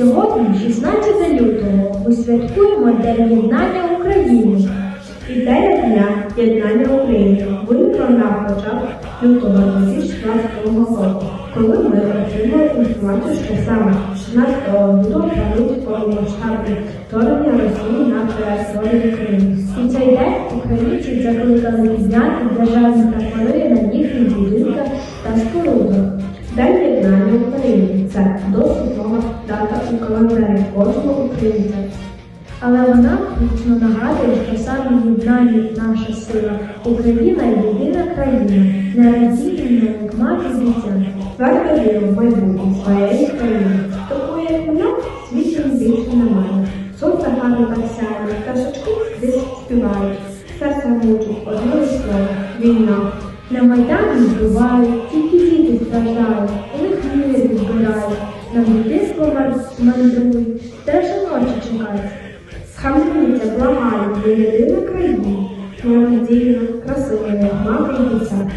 Сьогодні, 16 лютого, ми святкуємо День єднання України. Ідея дня єднання України виникла на початку лютого 2016 року, коли ми отримали інформацію, що саме 16 лютого планують повномасштабне вторгнення Росії на територію України. У цей день українці закликали підняти державні прапори на їхніх будинках та спорудах. День єднання України це досить у календарі кожного українця. Але вона точно нагадує, що саме єднання наша сила. Україна єдина країна, не розділена, як мати з дитя. Твердо віру в майбутнє своєї країни. Такої, як вона, світом більше немає. Сонце гарно так сяє, пташечки десь співають. Серце мучить одне слово – війна. На Майдані вбивають, Схаменіться, благаю, ви єдина країна. Моя надійна, красивою мати і дитя.